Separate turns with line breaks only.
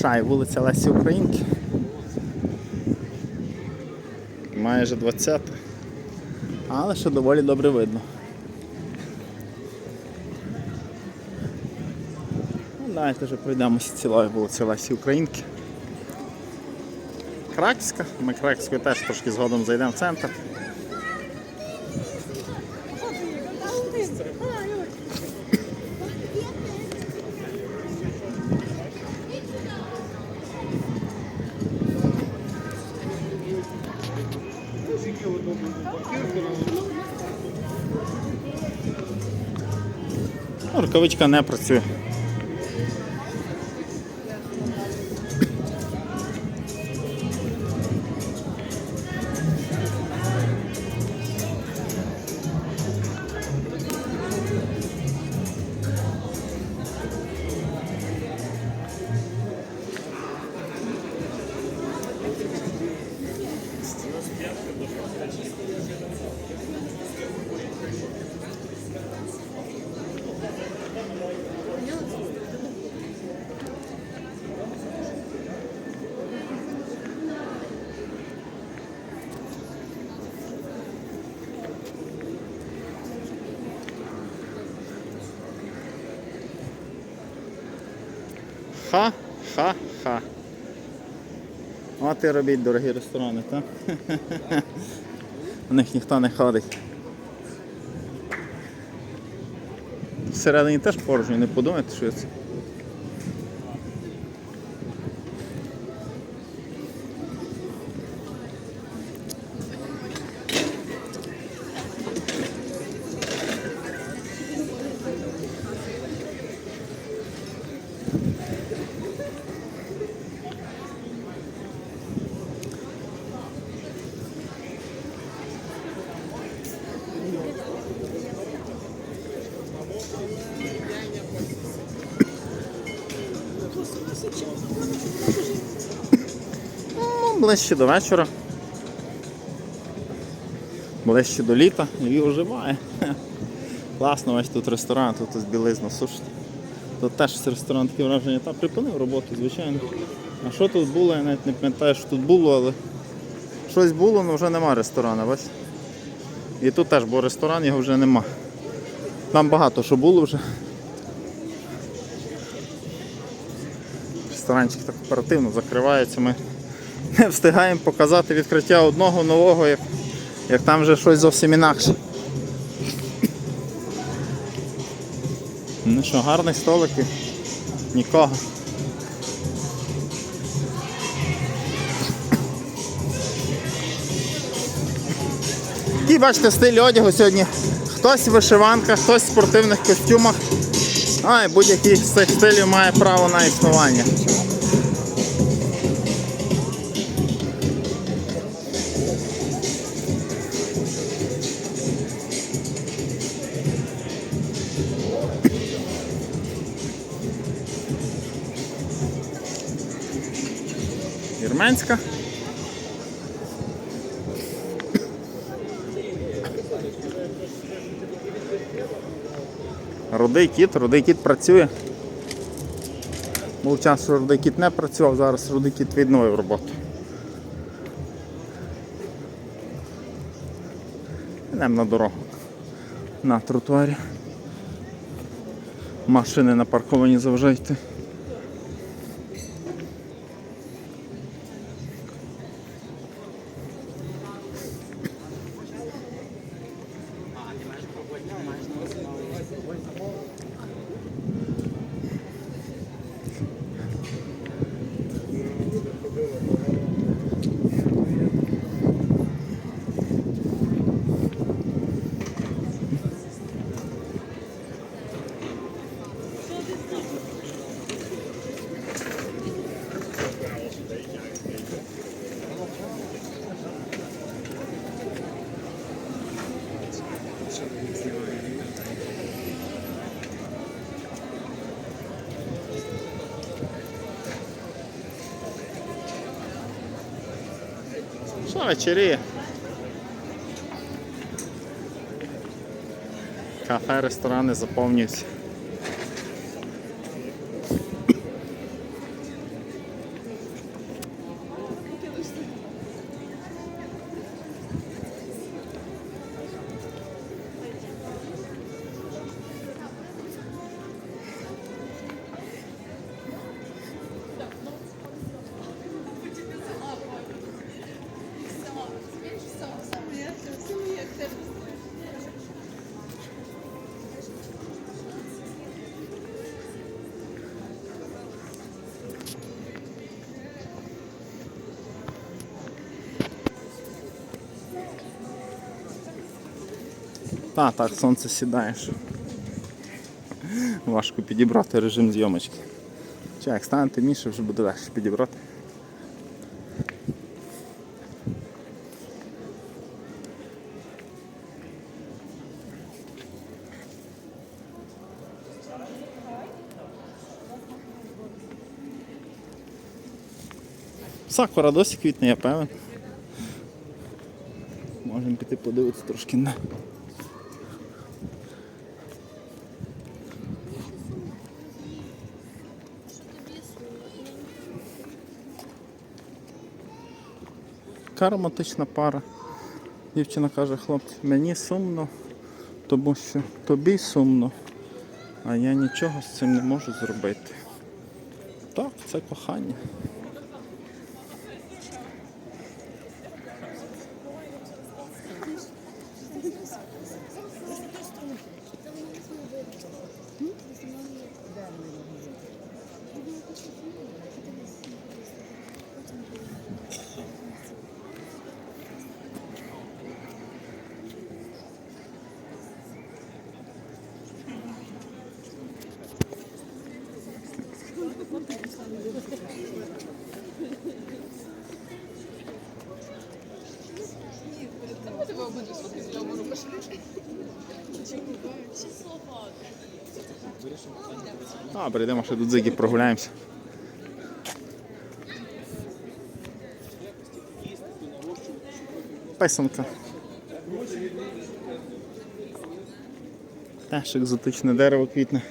Шай, вулиця Лесі Українки. Майже 20. Але ще доволі добре видно. Ну, Давайте вже пройдемося цілою вулицею Лесі Українки. Краківська. Ми Краківською теж трошки згодом зайдемо в центр. Рукавичка не працює. Ха-ха-ха. От і робіть дорогі ресторани, так? У них ніхто не ходить. Всередині теж порожньо, не подумайте, що це. Ближче до вечора. Ближче до літа Львів оживає. Класно, ось тут ресторан, тут ось білизну сушить. Тут теж ресторан таке враження, та припинив роботу, звичайно. А що тут було, я навіть не пам'ятаю, що тут було, але щось було, але вже нема ресторану? І тут теж, бо ресторан його вже нема. Там багато що було вже. Ресторанчик так оперативно закривається. Ми не встигаємо показати відкриття одного нового, як, як там вже щось зовсім інакше. Ну що, гарний столик нікого. Такий, бачите, стиль одягу сьогодні. Хтось в вишиванках, хтось в спортивних костюмах. А, будь-який з цих стилів має право на існування. Вірменська. Рудий кіт, рудий кіт працює. Був час, що рудий кіт не працював, зараз рудий кіт відновив роботу. Йдемо на дорогу. На тротуарі. Машини напарковані завжди. Що вечері? Кафе, ресторани заповнюються. Та, так, сонце сідаєш. Важко підібрати режим зйомочки. Чи як стане темніше, вже буде легше підібрати. Сакура досі квітне, я певен. Можемо піти подивитися трошки на. Яка романтична пара. Дівчина каже, хлопці, мені сумно, тому що тобі сумно, а я нічого з цим не можу зробити. Так, це кохання. А, перейдемо ще до дзиги, прогуляємося. Писанка. Теж екзотичне дерево квітне.